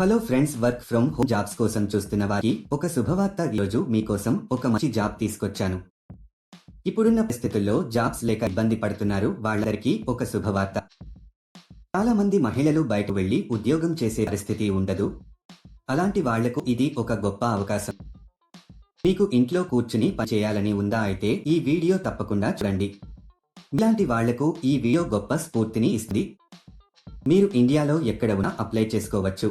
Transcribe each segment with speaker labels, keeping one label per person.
Speaker 1: Hello friends work from home jobs కోసం చూస్తున్న వారికి ఒక శుభవార్త ఈరోజు మీకోసం ఒక మంచి జాబ్ తీసుకొచ్చాను. ఇప్పుడున్న పరిస్థితుల్లో జాబ్స్ లేక ఇబ్బంది పడుతున్నారు వాళ్ళందరికీ ఒక శుభవార్త. చాలా మంది మహిళలు బయట వెళ్ళి ఉద్యోగం చేసే పరిస్థితి ఉండదు. అలాంటి వాళ్ళకు ఇది ఒక గొప్ప అవకాశం. మీకు ఇంట్లో కూర్చుని పనిచేయాలని ఉందా అయితే ఈ వీడియో తప్పకుండా చూడండి. ఇలాంటి వాళ్ళకు ఈ వీడియో గొప్ప స్ఫూర్తిని ఇస్తుంది. మీరు ఇండియాలో ఎక్కడ ఉన్నా అప్లై చేసుకోవచ్చు.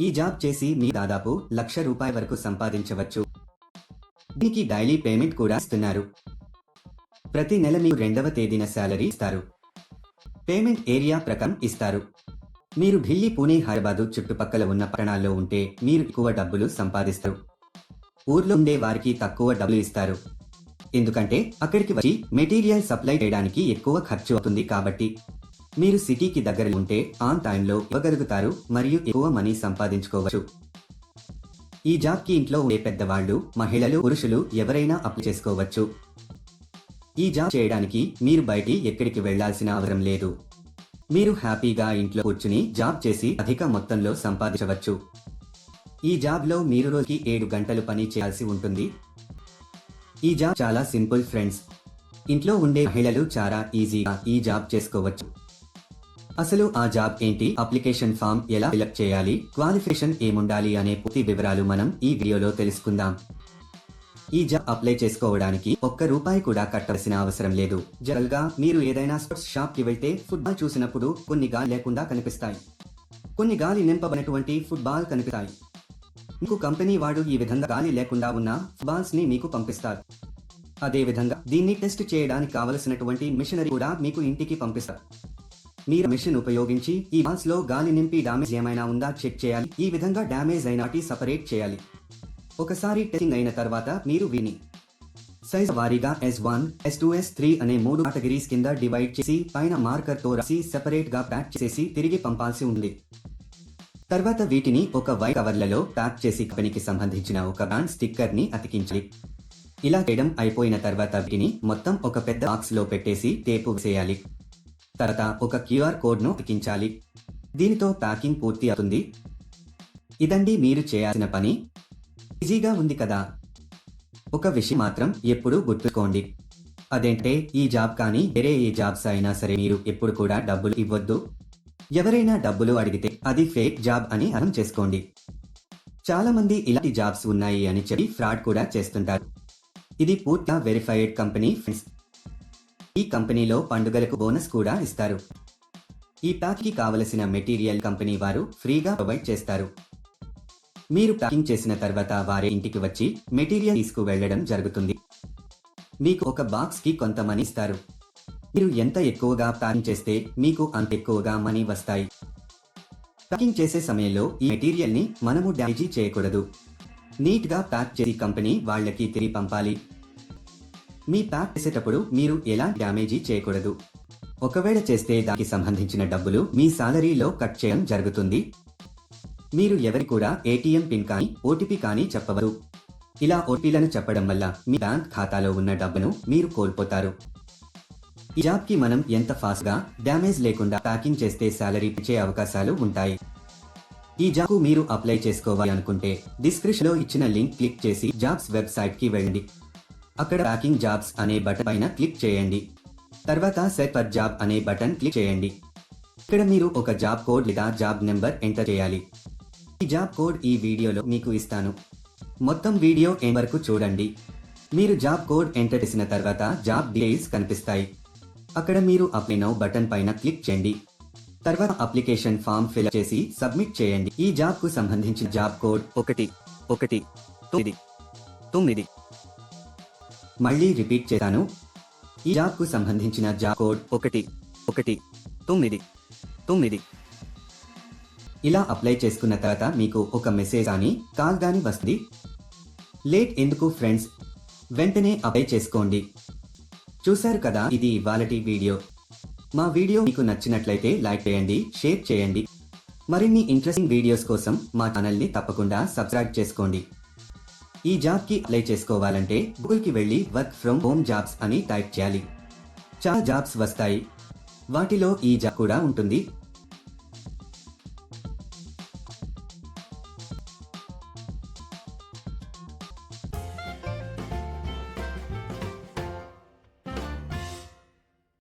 Speaker 1: ఈ జాబ్ చేసి మీ దాదాపు లక్ష రూపాయల వరకు సంపాదించవచ్చు. దీనికి డైలీ పేమెంట్ కూడా ఇస్తున్నారు. ప్రతి నెల మీకు రెండవ తేదీన శాలరీ ఇస్తారు. పేమెంట్ ఏరియా ప్రకారం ఇస్తారు. మీరు ఢిల్లీ పూణే హైదరాబాదు చుట్టుపక్కల ఉన్న పట్టణాల్లో ఉంటే మీరు ఎక్కువ డబ్బులు సంపాదిస్తారు. ఊర్లో ఉండే వారికి తక్కువ డబ్బులు ఇస్తారు. ఎందుకంటే అక్కడికి వచ్చి మెటీరియల్ సప్లై చేయడానికి ఎక్కువ ఖర్చు అవుతుంది కాబట్టి మీరు సిటీకి దగ్గర ఉంటే ఆన్ టైంలో ఇవ్వగలుగుతారు మరియు ఎక్కువ మనీ సంపాదించుకోవచ్చు. ఈ జాబ్కి ఇంట్లో ఉండే పెద్దవాళ్ళు మహిళలు పురుషులు ఎవరైనా అప్లై చేసుకోవచ్చు. ఈ జాబ్ చేయడానికి మీరు బయటి ఎక్కడికి వెళ్ళాల్సిన అవసరం లేదు. మీరు హ్యాపీగా ఇంట్లో కూర్చుని జాబ్ చేసి అధిక మొత్తంలో సంపాదించవచ్చు. ఈ జాబ్లో మీరు రోజుకి ఏడు గంటలు పని చేయాల్సి ఉంటుంది. ఈ జాబ్ చాలా సింపుల్ ఫ్రెండ్స్. ఇంట్లో ఉండే మహిళలు చాలా ఈజీగా ఈ జాబ్ చేసుకోవచ్చు. అసలు ఆ జాబ్ ఏంటి? అప్లికేషన్ ఫామ్ ఎలా ఫిలప్ చేయాలి? క్వాలిఫికేషన్ ఏముండాలి అనే పూర్తి వివరాలు మనం ఈ వీడియోలో తెలుసుకుందాం. ఈ జాబ్ అప్లై చేసుకోవడానికి ఒక్క రూపాయి కూడా కట్టవలసిన అవసరం లేదు. జనరల్గా మీరు ఏదైనా స్పోర్ట్స్ షాప్కి వెళ్తే ఫుట్బాల్ చూసినప్పుడు కొన్ని గాలి లేకుండా కనిపిస్తాయి. కొన్ని గాలి నింపబడినటువంటి ఫుట్బాల్ కనిపిస్తాయి. మీకు కంపెనీ వాడు ఈ విధంగా గాలి లేకుండా ఉన్న ఫుట్బాల్స్ని మీకు పంపిస్తారు. అదే విధంగా దీన్ని టెస్ట్ చేయడానికి కావలసినటువంటి మిషనరీ కూడా మీకు ఇంటికి పంపిస్తారు. మీరు మిషన్ ఉపయోగించి ఈ బాన్స్లో గాలి నింపి డామేజ్ ఏమైనా ఉందా చెక్ చేయాలి. ఈ విధంగా డామేజ్ అయినాటి సపరేట్ చేయాలి. ఒకసారి టెస్టింగ్ అయిన తర్వాత మీరు విని సైజ్ వారీగా S one S two S three అనే మూడు కేటగిరీస్ కింద డివైడ్ చేసి పైన మార్కర్తో రాసి సెపరేట్గా ప్యాక్ చేసి తిరిగి పంపాల్సి ఉంది. తర్వాత వీటిని ఒక వైట్ కవర్లలో ప్యాక్ చేసి కంపెనీకి సంబంధించిన ఒక బ్రాండ్ స్టిక్కర్ని అతికించాలి. ఇలా చేయడం అయిపోయిన తర్వాత వీటిని మొత్తం ఒక పెద్ద బాక్స్లో పెట్టేసి టేపు వేయాలి తర్వాత ఒక క్యూఆర్ కోడ్ను అతికించాలి దీనితో ప్యాకింగ్ పూర్తి అవుతుంది. ఇదండి మీరు చేయాల్సిన పని. ఈజీగా ఉంది కదా. ఒక విషయం మాత్రం ఎప్పుడూ గుర్తుకోండి అదేంటే ఈ జాబ్ కానీ వేరే ఏ జాబ్స్ అయినా సరే మీరు ఎప్పుడు కూడా డబ్బులు ఇవ్వద్దు. ఎవరైనా డబ్బులు అడిగితే అది ఫేక్ జాబ్ అని అర్థం చేసుకోండి. చాలా మంది ఇలాంటి జాబ్స్ ఉన్నాయి అని చెప్పి ఫ్రాడ్ కూడా చేస్తుంటారు. ఇది పూర్తిగా వెరిఫైడ్ కంపెనీ ఫ్రెండ్స్. ఈ కంపెనీలో పండుగలకు బోనస్ కూడా ఇస్తారు. ఈ ప్యాక్కి కావలసిన మెటీరియల్ కంపెనీ వారు ఫ్రీగా ప్రొవైడ్ చేస్తారు. మీరు ప్యాకింగ్ చేసిన తర్వాత వారి ఇంటికి వచ్చి మెటీరియల్ తీసుకువెళ్ళడం జరుగుతుంది. మీకు ఒక బాక్స్కి కొంత మనీ ఇస్తారు. మీరు ఎంత ఎక్కువగా ప్యాకింగ్ చేస్తే మీకు అంత ఎక్కువగా మనీ వస్తాయి. ప్యాకింగ్ చేసే సమయంలో ఈ మెటీరియల్ని మనము డ్యామేజీ చేయకూడదు. నీట్గా ప్యాక్ చేసి కంపెనీ వాళ్ళకి తిరిగి పంపాలి. మీ ప్యాక్ చేసేటప్పుడు మీరు ఎలా డ్యామేజీ చేయకూడదు. ఒకవేళ చేస్తే దానికి సంబంధించిన డబ్బులు మీ సాలరీలో కట్ చేయడం జరుగుతుంది. మీరు ఎవరి కూడా ఏటీఎం పిన్ కానీ ఓటీపీ కానీ చెప్పవరు ఇలా ఓటీలను చెప్పడం వల్ల మీ బ్యాంక్ ఖాతాలో ఉన్న డబ్బును మీరు కోల్పోతారు. ఈ జాబ్కి మనం ఎంత ఫాస్ట్గా డ్యామేజ్ లేకుండా ప్యాకింగ్ చేస్తే శాలరీ పిచ్చే అవకాశాలు ఉంటాయి. ఈ జాబ్ మీరు అప్లై చేసుకోవాలనుకుంటే డిస్క్రిప్షన్లో డిస్క్రిప్షన్లో ఇచ్చిన లింక్ క్లిక్ చేసి జాబ్స్ వెబ్సైట్కి వెళ్ళండి. అక్కడ ప్యాకింగ్ జాబ్స్ అనే బటన్ పైన క్లిక్ చేయండి. తర్వాత సెట్ పర్ జాబ్ అనే బటన్ క్లిక్ చేయండి. ఇక్కడ మీరు ఒక జాబ్ కోడ్ లేదా జాబ్ నెంబర్ ఎంటర్ చేయాలి. ఈ జాబ్ కోడ్ ఈ వీడియోలో మీకు ఇస్తాను. మొత్తం వీడియో ఏం వరకు చూడండి. మీరు జాబ్ కోడ్ ఎంటర్ చేసిన తర్వాత జాబ్ డీటెయిల్స్ కనిపిస్తాయి. అక్కడ మీరు అప్లై నౌ బటన్ పైన క్లిక్ చేయండి. తర్వాత అప్లికేషన్ ఫామ్ ఫిల్ చేసి సబ్మిట్ చేయండి. ఈ జాబ్కు సంబంధించిన జాబ్ కోడ్ ఒకటి ఒకటి తొమ్మిది తొమ్మిది. మళ్ళీ రిపీట్ చేశాను. ఈ జాబ్కు సంబంధించిన జాబ్ కోడ్ ఒకటి ఒకటి తొమ్మిది తొమ్మిది. ఇలా అప్లై చేసుకున్న తర్వాత మీకు ఒక మెసేజ్ కానీ కాల్ కానీ వస్తుంది. లేట్ ఎందుకు ఫ్రెండ్స్? వెంటనే అప్లై చేసుకోండి. చూశారు కదా ఇది ఇవాళటి వీడియో. మా వీడియో మీకు నచ్చినట్లయితే లైక్ చేయండి షేర్ చేయండి. మరిన్ని ఇంట్రెస్టింగ్ వీడియోస్ కోసం మా ఛానల్ని తప్పకుండా సబ్స్క్రైబ్ చేసుకోండి. ఈ జాబ్కి అప్లై చేసుకోవాలంటే గూగుల్కి వెళ్ళి వర్క్ ఫ్రమ్ హోమ్ జాబ్స్ అని టైప్ చేయాలి. చాలా జాబ్స్ వస్తాయి. వాటిలో ఈ జాబ్ కూడా ఉంటుంది.